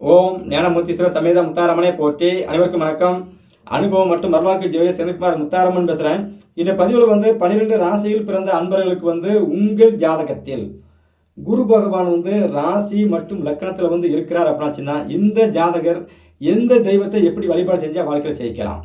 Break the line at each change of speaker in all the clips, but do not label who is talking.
ஓம் ஞானமூர்த்தீஸ்வரர் சமேத முத்தாரமனே போற்றி. அனைவருக்கும் வணக்கம். அனுபவம் மற்றும் மர்வாக்கு ஜோதி செந்தில்குமார் முத்தாரமன் பேசுகிறேன் இந்த பதிவில் வந்து பன்னிரெண்டு ராசியில் பிறந்த அன்பர்களுக்கு வந்து உங்கள் ஜாதகத்தில் குரு பகவான் வந்து ராசி மற்றும் லக்கணத்தில் வந்து இருக்கிறார் அப்படின்னாச்சுன்னா இந்த ஜாதகர் எந்த தெய்வத்தை எப்படி வழிபாடு செஞ்சால் வாழ்க்கையில் ஜெயிக்கலாம்?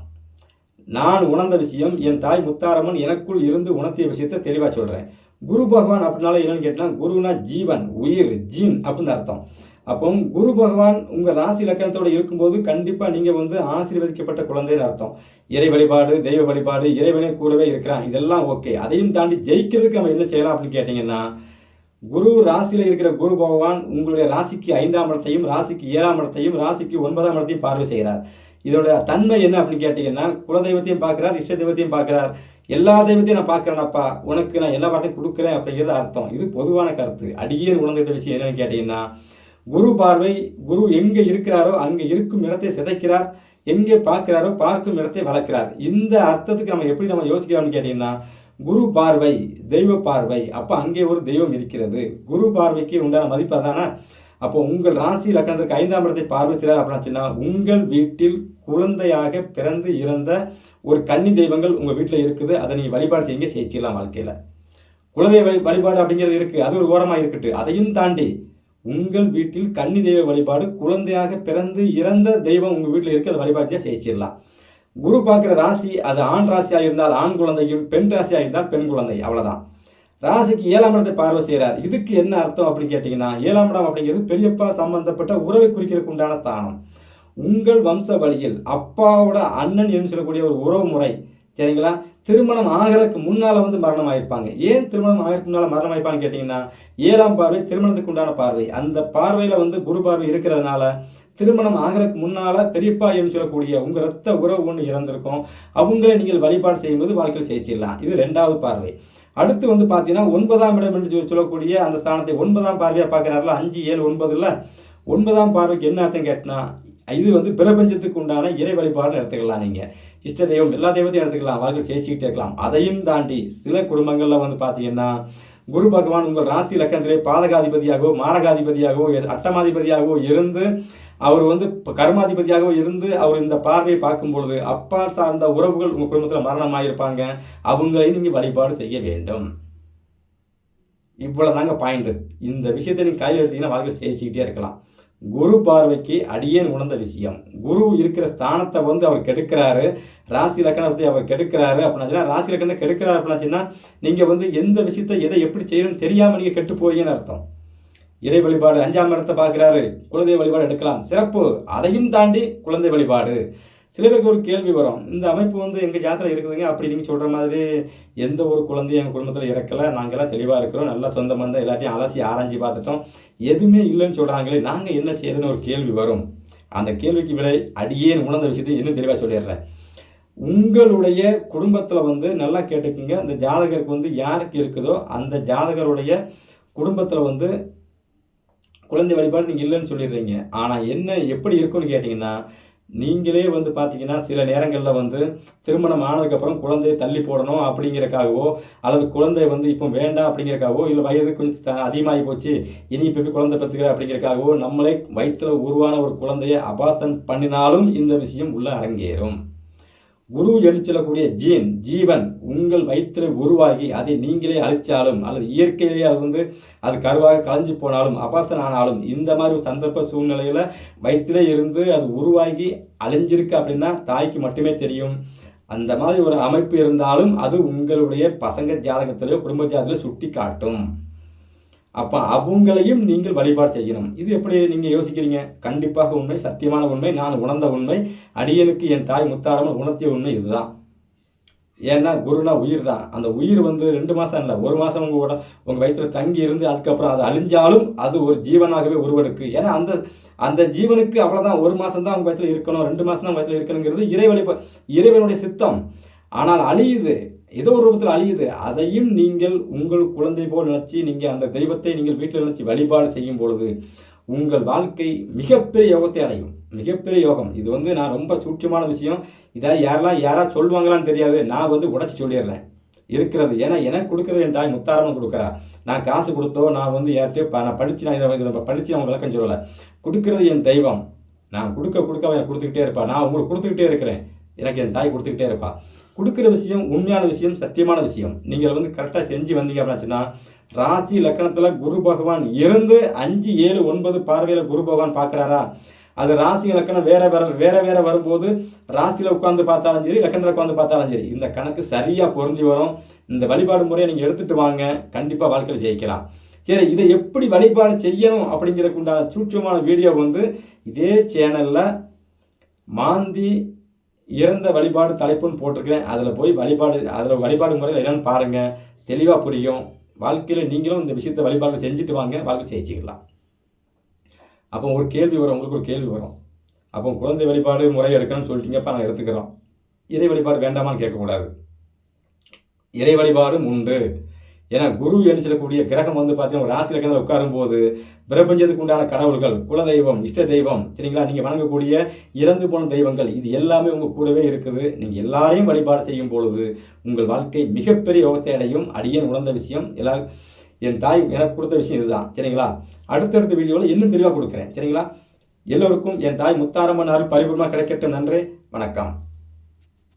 நான் உணர்ந்த விஷயம் என் தாய் முத்தாரம்மன் எனக்குள் இருந்து உணர்த்திய விஷயத்தை தெளிவாக சொல்கிறேன் குரு பகவான் அப்படின்னால என்னன்னு கேட்டால் குருனா ஜீவன் உயிர் ஜீன் அப்படின்னு அர்த்தம். அப்போ குரு பகவான் உங்கள் ராசி லக்கணத்தோடு இருக்கும்போது கண்டிப்பாக நீங்கள் வந்து ஆசீர்வதிக்கப்பட்ட குழந்தைன்னு அர்த்தம். இறை வழிபாடு தெய்வ வழிபாடு இறைவனே கூடவே இருக்கிறான். இதெல்லாம் ஓகே. அதையும் தாண்டி ஜெயிக்கிறதுக்கு நம்ம என்ன செய்யலாம் அப்படின்னு கேட்டிங்கன்னா குரு ராசியில் இருக்கிற குரு பகவான் உங்களுடைய ராசிக்கு ஐந்தாம் இடத்தையும் ராசிக்கு ஏழாம் இடத்தையும் ராசிக்கு ஒன்பதாம் இடத்தையும் பார்வை செய்கிறார். இதோட தன்மை என்ன அப்படின்னு கேட்டிங்கன்னா குலதெய்வத்தையும் பார்க்குறார் இஷ்ட தெய்வத்தையும் பார்க்குறார். எல்லா தெய்வத்தையும் நான் பார்க்குறேனப்பா உனக்கு நான் எல்லா வார்த்தையும் கொடுக்குறேன் அப்படிங்கிறது அர்த்தம். இது பொதுவான கருத்து. அடியே உணர்ந்துகிட்ட விஷயம் என்னன்னு கேட்டிங்கன்னா குரு பார்வை குரு எங்கே இருக்கிறாரோ அங்கே இருக்கும் இடத்தை சிதைக்கிறார். எங்கே பார்க்கிறாரோ பார்க்கும் இடத்தை வளர்க்கிறார். இந்த அர்த்தத்துக்கு நம்ம எப்படி நம்ம யோசிக்கிறோம்னு கேட்டிங்கன்னா குரு பார்வை தெய்வ பார்வை. அப்போ அங்கே ஒரு தெய்வம் இருக்கிறது. குரு பார்வைக்கு உண்டான மதிப்பு அதானே? அப்போ உங்கள் ராசி லக்கணத்திற்கு ஐந்தாம் இடத்தை பார்வை செய்கிறார் அப்படின்னா உங்கள் வீட்டில் குழந்தையாக பிறந்து இறந்த ஒரு கன்னி தெய்வங்கள் உங்கள் வீட்டில் இருக்குது. அதை நீங்கள் வழிபாடு செய்யுங்க ஜெயிச்சிடலாம் வாழ்க்கையில். குலதெய்வ வழி வழிபாடு அப்படிங்கிறது இருக்குது அது ஒரு ஓரமாக இருக்கட்டு அதையும் தாண்டி உங்கள் வீட்டில் கன்னி தெய்வ வழிபாடு குழந்தையாக பிறந்து இறந்த தெய்வம் உங்கள் வீட்டில் இருக்க அதை வழிபாட்டியாக செய்யலாம் குரு பார்க்குற ராசி அது ஆண் ராசியாக இருந்தால் ஆண் குழந்தையும் பெண் ராசியாக இருந்தால் பெண் குழந்தை அவ்வளோதான் ராசிக்கு ஏழாம் இடத்தை பார்வை செய்கிறார் இதுக்கு என்ன அர்த்தம் அப்படின்னு கேட்டிங்கன்னா ஏழாம் இடம் அப்படிங்கிறது பெரியப்பா சம்பந்தப்பட்ட உறவை குறிக்கிறதுக்கு உண்டான ஸ்தானம். உங்கள் வம்ச வழியில் அப்பாவோட அண்ணன் என்று சொல்லக்கூடிய ஒரு உறவு முறை சரிங்களா? திருமணம் ஆகிறதுக்கு முன்னால் வந்து மரணம் ஆயிருப்பாங்க ஏன் திருமணம் ஆகிறதுக்கு முன்னால் மரணம் ஆயிருப்பான்னு கேட்டிங்கன்னா ஏழாம் பார்வை திருமணத்துக்கு உண்டான பார்வை. அந்த பார்வையில் வந்து குரு பார்வை இருக்கிறதுனால திருமணம் ஆகிறதுக்கு முன்னால் பெரியப்பா என்று சொல்லக்கூடிய உங்கள் ரத்த உறவு ஒன்று இறந்திருக்கும். அவங்கள நீங்கள் வழிபாடு செய்யும்போது வாழ்க்கையில் ஜெயிச்சிடலாம். இது ரெண்டாவது பார்வை. அடுத்து வந்து பார்த்தீங்கன்னா ஒன்பதாம் இடம் என்று சொல்லி சொல்லக்கூடிய அந்த ஸ்தானத்தை ஒன்பதாம் பார்வையாக பார்க்குறாருல அஞ்சு ஏழு ஒன்பதுல. ஒன்பதாம் பார்வைக்கு என்ன அர்த்தம் கேட்டினா இது வந்து பிரபஞ்சத்துக்கு உண்டான இறை வழிபாடு எடுத்துக்கலாம் நீங்கள் இஷ்ட தெய்வம் எல்லா தெய்வத்தையும் எடுத்துக்கலாம் வாழ்க்கை ஜெயிச்சுக்கிட்டே இருக்கலாம். அதையும் தாண்டி சில குடும்பங்களில் வந்து பார்த்தீங்கன்னா குரு பகவான் உங்கள் ராசி லக்கணத்திலே பாதகாதிபதியாகவோ மாரகாதிபதியாகவோ அட்டமாதிபதியாகவோ இருந்து அவர் வந்து கர்மாதிபதியாகவோ இருந்து அவர் இந்த பார்வையை பார்க்கும் பொழுது அப்பா சார்ந்த உறவுகள் உங்கள் குடும்பத்தில் மரணமாயிருப்பாங்க. அவங்களையும் நீங்கள் வழிபாடு செய்ய வேண்டும். இவ்வளோ தாங்க பாயிண்ட் இந்த விஷயத்தை நீங்கள் கையில் எடுத்தீங்கன்னா வாழ்க்கையில் ஜெயிச்சுக்கிட்டே இருக்கலாம். குரு பார்வைக்கு அடியேன் உணர்ந்த விஷயம். குரு இருக்கிற ஸ்தானத்தை வந்து அவர் கெடுக்கிறாரு. ராசி லக்கணத்தை அவர் கெடுக்கிறாரு அப்படின்னா ராசி லக்கணத்தை கெடுக்கிறாரு அப்படின்னாச்சுன்னா நீங்கள் வந்து எந்த விஷயத்தை எதை எப்படி செய்யணும்னு தெரியாமல் நீங்கள் கெட்டு போறீங்கன்னு அர்த்தம். இறை வழிபாடு அஞ்சாம் இடத்தை பார்க்குறாரு. குழந்தை வழிபாடு எடுக்கலாம். சிறப்பு. அதையும் தாண்டி குழந்தை வழிபாடு. சில பேருக்கு ஒரு கேள்வி வரும். இந்த அமைப்பு வந்து எங்கள் ஜாத்தில் இருக்குதுங்க? அப்படி நீங்கள் சொல்கிற மாதிரி எந்த ஒரு குழந்தையும் எங்கள் குடும்பத்தில் இறக்கலை. நாங்கள்லாம் தெளிவாக இருக்கிறோம். நல்லா சொந்த பந்தம் எல்லாத்தையும் அலசி ஆராய்ச்சி பார்த்துட்டோம். எதுவுமே இல்லைன்னு சொல்கிறாங்களே நாங்கள் என்ன செய்யறதுன்னு ஒரு கேள்வி வரும். அந்த கேள்விக்கு விலை அடியே உணர்ந்த விஷயத்தை இன்னும் தெளிவாக சொல்லிடுறேன். உங்களுடைய குடும்பத்தில் வந்து நல்லா கேட்டுக்குங்க. அந்த ஜாதகருக்கு வந்து யாருக்கு இருக்குதோ அந்த ஜாதகருடைய குடும்பத்தில் வந்து குழந்தை வழிபாடு நீங்கள் இல்லைன்னு சொல்லிடுறீங்க. ஆனால் என்ன எப்படி இருக்குன்னு கேட்டிங்கன்னா நீங்களே வந்து பார்த்தீங்கன்னா சில நேரங்களில் வந்து திருமணம் ஆனதுக்கப்புறம் குழந்தையை தள்ளி போடணும் அப்படிங்கிறக்காகவோ அல்லது குழந்தை வந்து இப்போ வேண்டாம் அப்படிங்கிறக்காகவோ இல்லை வயது கொஞ்சம் அதிகமாகி போச்சு இனி இப்போ குழந்தை பத்துக்கிற அப்படிங்கிறக்காகவோ நம்மளே வயிற்றில் உருவான ஒரு குழந்தைய அபாசன் பண்ணினாலும் இந்த விஷயம் உள்ள அரங்கேறும். குரு என்று சொல்லக்கூடிய ஜீன் ஜீவன் உங்கள் வயிற்றில் உருவாகி அதை நீங்களே அழிச்சாலும் அல்லது இயற்கையிலேயே அது வந்து அது கருவாக கலைஞ்சு போனாலும் அபாசன் ஆனாலும் இந்த மாதிரி ஒரு சந்தர்ப்ப சூழ்நிலையில் வயிற்றிலே இருந்து அது உருவாகி அழிஞ்சிருக்கு அப்படின்னா தாய்க்கு மட்டுமே தெரியும். அந்த மாதிரி ஒரு அமைப்பு இருந்தாலும் அது உங்களுடைய பசங்க ஜாதகத்திலேயோ குடும்ப ஜாதகத்திலேயோ சுட்டி காட்டும் அப்போ அவங்களையும் நீங்கள் வழிபாடு செய்யணும். இது எப்படி நீங்கள் யோசிக்கிறீங்க? கண்டிப்பாக உண்மை சத்தியமான உண்மை நான் உணர்ந்த உண்மை அடியனுக்கு என் தாய் முத்தாரமல் உணர்த்திய உண்மை இதுதான். ஏன்னா குருனா உயிர் தான். அந்த உயிர் வந்து ரெண்டு மாதம் இல்லை ஒரு மாதம் உங்கள் கூட உங்கள் வயிற்றில் தங்கி இருந்து அதுக்கப்புறம் அது அழிஞ்சாலும் அது ஒரு ஜீவனாகவே உருவெடுக்கு. ஏன்னா அந்த அந்த ஜீவனுக்கு அவ்வளோதான் ஒரு மாதம் தான் அவங்க வயிற்றில் இருக்கணும் ரெண்டு மாதம் தான் வயிற்றில் இருக்கணுங்கிறது இறைவழி இறைவனுடைய சித்தம். ஆனால் அழியுது. ஏதோ ஒரு ரூபத்தில் அழியுது. அதையும் நீங்கள் உங்கள் குழந்தை போல் நினச்சி நீங்கள் அந்த தெய்வத்தை நீங்கள் வீட்டில் நினச்சி வழிபாடு செய்யும் பொழுது உங்கள் வாழ்க்கை மிகப்பெரிய யோகத்தை அடையும். மிகப்பெரிய யோகம். இது வந்து நான் ரொம்ப சூட்சமான விஷயம். இதை யாரெல்லாம் யாராவது சொல்லுவாங்களான்னு தெரியாது. நான் வந்து உடச்சி சொல்லிடுறேன். இருக்கிறது. ஏன்னா எனக்கு கொடுக்குறது என் தாய் முத்தாரமாக கொடுக்குறா. நான் காசு கொடுத்தோ நான் வந்து யார்கிட்டயோ நான் படித்து நான் இதை நம்ம படித்து நான் விளக்கம் சொல்லலை. கொடுக்கறது என் தெய்வம். நான் கொடுக்க கொடுக்க அவன் கொடுத்துக்கிட்டே இருப்பா. நான் உங்களுக்கு கொடுத்துக்கிட்டே இருக்கிறேன். எனக்கு என் தாய் கொடுத்துக்கிட்டே இருப்பா. கொடுக்குற விஷயம் உண்மையான விஷயம் சத்தியமான விஷயம். நீங்கள் வந்து கரெக்டாக செஞ்சு வந்தீங்க அப்படின்னாச்சுன்னா ராசி லக்கணத்தில் குரு பகவான் இருந்து அஞ்சு ஏழு ஒன்பது பார்வையில் குரு பகவான் பார்க்குறாரா? அது ராசி லக்கணம் வேற வேற வேற வேற வரும்போது ராசியில் உட்காந்து பார்த்தாலும் சரி லக்கணத்தில் உட்காந்து பார்த்தாலும் சரி இந்த கணக்கு சரியாக பொருந்தி வரும். இந்த வழிபாடு முறையை நீங்கள் எடுத்துட்டு வாங்க. கண்டிப்பாக வாழ்க்கையில் ஜெயிக்கலாம். சரி இதை எப்படி வழிபாடு செய்யணும் அப்படிங்கிறதுக்கு உண்டான சூட்சமான வீடியோ வந்து இதே சேனலில் மாந்தி இறந்த வழிபாடு தலைப்புன்னு போட்டிருக்கிறேன். அதில் போய் வழிபாடு அதில் வழிபாடு முறையில் என்னென்னு பாருங்கள் தெளிவாக புரியும். வாழ்க்கையில் நீங்களும் இந்த விஷயத்தை வழிபாடு செஞ்சுட்டு வாங்க. வாழ்க்கை ஜெயிச்சுக்கலாம். அப்போ ஒரு கேள்வி வரும். உங்களுக்கு ஒரு கேள்வி வரும். அப்போ குழந்தை வழிபாடு முறை எடுக்கணும்னு சொல்லிட்டீங்கப்பா நாங்கள் எடுத்துக்கிறோம். இறை வழிபாடு வேண்டாமான்னு கேட்கக்கூடாது. இறை வழிபாடும் உண்டு ஏன்னா குரு என்று சொல்லக்கூடிய கிரகம் வந்து பார்த்தீங்கன்னா ஒரு ராசி லக்கணத்தில் உட்காரும்போது பிரபஞ்சத்துக்கு உண்டான கடவுள்கள் குலதெய்வம் இஷ்ட தெய்வம் சரிங்களா? நீங்கள் வணங்கக்கூடிய இறந்து போன தெய்வங்கள் இது எல்லாமே உங்கள் கூடவே இருக்குது. நீங்கள் எல்லாரையும் வழிபாடு செய்யும் பொழுது உங்கள் வாழ்க்கை மிகப்பெரிய யோகத்தை அடையும். அடியேன் உணர்ந்த விஷயம். எல்லா என் தாய் எனக்கு கொடுத்த விஷயம் இதுதான். சரிங்களா? அடுத்தடுத்த வீடியோவில் இன்னும் தெளிவாக கொடுக்குறேன். சரிங்களா? எல்லோருக்கும் என் தாய் முத்தாரம்மன் அருள் பரிபூர்ணமாக கிடைக்கட்டும். நன்றி. வணக்கம்.